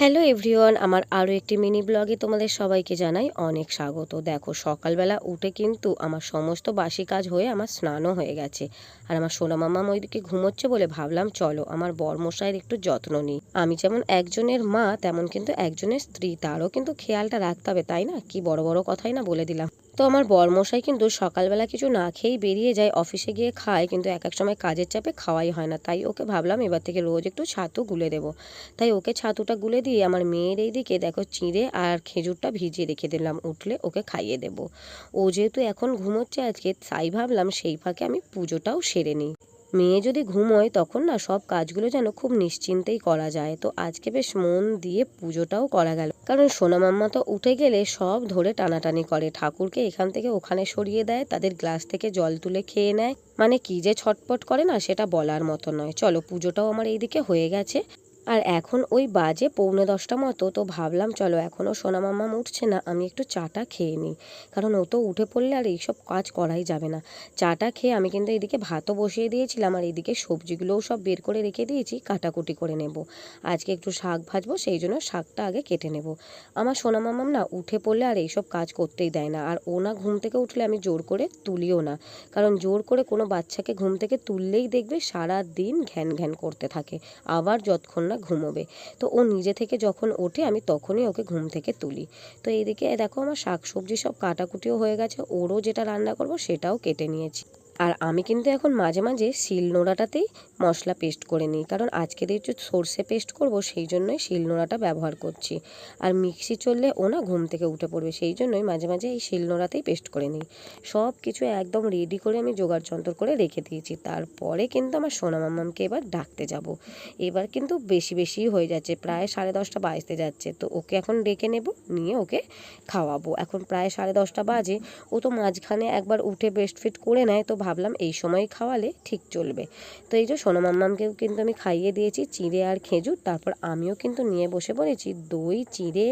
Hello everyone, আমার আরও একটি মিনি ব্লগে তোমাদের সবাইকে জানাই অনেক স্বাগত। দেখো, সকালবেলা উঠে কিন্তু আমার সমস্ত বাসি কাজ হয়ে আমার স্নানও হয়ে গেছে। আর আমার সোনা মামা ওইদিকে ঘুমোচ্ছে বলে ভাবলাম, চলো, আমার বরমশাইয়ের একটু যত্ন নিই। আমি যেমন একজনের মা, তেমন কিন্তু একজনের স্ত্রী, তারও কিন্তু খেয়ালটা রাখতে হবে, তাই না? কি বড় বড় কথাই না বলে দিলাম। তো আমার বরমশাই কিন্তু সকালবেলা কিছু না খেয়েই বেরিয়ে যায় অফিসে গিয়ে খায়, কিন্তু এক এক সময় কাজের চাপে খাওয়াই হয় না। তাই ওকে ভাবলাম এবার থেকে রোজ একটু ছাতু গুলে দেব। তাই ওকে ছাতুটা গুলে দিয়ে আমার মেয়ের এই দিকে দেখো চিঁড়ে আর খেজুরটা ভিজিয়ে রেখে দিলাম। উঠলে ওকে খাইয়ে দেব। ও যেহেতু এখন ঘুমোচ্ছে আজকে, তাই ভাবলাম সেই ফাঁকে আমি পুজোটাও সেরে নিই। মেয়ে যদি ঘুমোয়, তখন না সব কাজগুলো যেন খুব নিশ্চিন্তেই করা যায়। তো আজকে বেশ মন দিয়ে পুজোটাও করা গেল। কারণ সোনা মাম্মা তো উঠে গেলে সব ধরে টানাটানি করে। ঠাকুরকে এখান থেকে ওখানে সরিয়ে দেয়, তাদের গ্লাস থেকে জল তুলে খেয়ে নেয়। মানে কি যে ছটপট করে না, সেটা বলার মতো নয়। চলো পুজোটাও আমার এইদিকে হয়ে গেছে। আর এখন ওই বাজে পৌনে দশটা মতো, তো ভাবলাম, চলো এখনও সোনা মাম্মা উঠছে না, আমি একটু চাটা খেয়ে নিই। কারণ ও তো উঠে পড়লে আর এইসব কাজ করাই যাবে না। চাটা খেয়ে আমি কিন্তু এদিকে ভাতও বসিয়ে দিয়েছিলাম, আর এদিকে সবজিগুলোও সব বের করে রেখে দিয়েছি, কাটাকুটি করে নেব। আজকে একটু শাক ভাজবো, সেই জন্য শাকটা আগে কেটে নেব। আমার সোনা মামাম না উঠে পড়লে আর এইসব কাজ করতেই দেয় না, আর ও না ঘুম থেকে উঠলে আমি জোর করে তুলিও না। কারণ জোর করে কোনো বাচ্চাকে ঘুম থেকে তুললেই দেখবে সারা দিন ঘ্যান ঘ্যান করতে থাকে, আবার যতক্ষণ না ঘুমোবে। তো ও নিজে থেকে যখন ওঠে, আমি তখনই ওকে ঘুম থেকে তুলি। তো এইদিকে দেখো আমার শাকসবজি সব কাটাকুটিও হয়ে গেছে, ওরও যেটা রান্না করব সেটাও কেটে নিয়েছি। আর আমি কিন্তু এখন মাঝে মাঝে শিল নোড়াটাতেই মশলা পেস্ট করে নিই। কারণ আজকে যে সর্ষে পেস্ট করব, সেই জন্যই শিল নোড়াটা ব্যবহার করছি। আর মিক্সি চললে ও না ঘুম থেকে উঠে পড়বে, সেই জন্যই মাঝে মাঝে এই শিল নোড়াতেই পেস্ট করে নিই। সব কিছু একদম রেডি করে আমি জোগাড় যন্ত্র করে রেখে দিয়েছি। তারপরে কিন্তু আমার সোনা মাম্মামকে এবার ডাকতে যাব। এবার কিন্তু বেশি বেশি হয়ে যাচ্ছে, প্রায় সাড়ে দশটা বাজতে যাচ্ছে। তো ওকে এখন ডেকে নেব, নিয়ে ওকে খাওয়াবো। এখন প্রায় সাড়ে দশটা বাজে, ও তো মাঝখানে একবার উঠে বেস্ট ফিট করে নেয়, তো ভাবলাম এই সময় খাওয়ালে ঠিক চলবে। তো এই যে সোনা মাম্মামকেও কিন্তু আমি খাইয়ে দিয়েছি চিঁড়ে আর খেজুর, তারপর আমিও কিন্তু নিয়ে বসে পড়েছি দই, চিড়ে,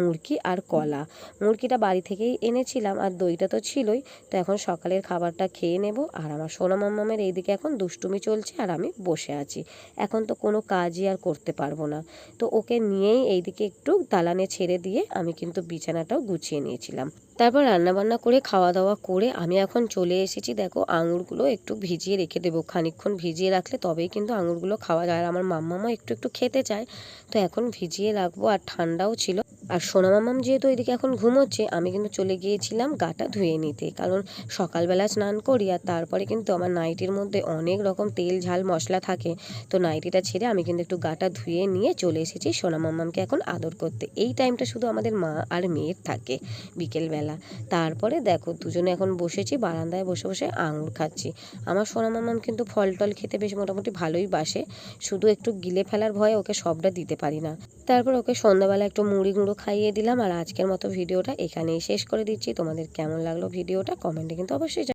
মুরগি আর কলা। মুরগিটা বাড়ি থেকেই এনেছিলাম আর দইটা তো ছিলই, তো এখন সকালের খাবারটা খেয়ে নেব আর আমার সোনা মাম্মামের এইদিকে এখন দুষ্টুমি চলছে আর আমি বসে আছি। এখন তো কোনো কাজই আর করতে পারব না। তো ওকে নিয়েই এইদিকে একটু দালানে ছেড়ে দিয়ে আমি কিন্তু বিছানাটাও গুছিয়ে নিয়েছিলাম। তারপর রান্নাবান্না করে, খাওয়া দাওয়া করে আমি এখন চলে এসেছি, দেখো আঙুরগুলো একটু ভিজিয়ে রেখে দেবো। খানিক্ষণ ভিজিয়ে রাখলে তবেই কিন্তু আঙুরগুলো খাওয়া যায়। আর আমার মাম্মামা একটু একটু খেতে চায়। তো এখন ভিজিয়ে রাখব। আর ঠান্ডাও ছিল। আর সোনা মামাম যেহেতু এদিকে এখন ঘুমোচ্ছে, আমি কিন্তু চলে গিয়েছিলাম গাটা ধুয়ে নিতে। কারণ সকালবেলা স্নান করি আর তারপরে কিন্তু আমার নাইটির মধ্যে অনেক রকম তেল, ঝাল, মশলা থাকে। তো নাইটিটা ছেড়ে আমি কিন্তু একটু গাটা ধুয়ে নিয়ে চলে এসেছি সোনা মামামকে এখন আদর করতে। এই টাইমটা শুধু আমাদের মা আর মেয়ের থাকে বিকেলবেলা। তারপরে দেখো, দুজনে এখন বসেছি, বারান্দায় বসে বসে আঙুর খাচ্ছি। আমার সোনা মামাম কিন্তু ফল টল খেতে বেশ মোটামুটি ভালোই বাসে। শুধু একটু গিলে ফেলার ভয়ে ওকে সবটা দিতে পারি না। তারপর ওকে সন্ধ্যাবেলা একটু মুড়ি গুঁড়ো খাইয়ে দিলাম আর আজকের মতো ভিডিওটা এখানেই শেষ করে দিচ্ছি। তোমাদের কেমন লাগল ভিডিওটা কমেন্টে কিন্তু অবশ্যই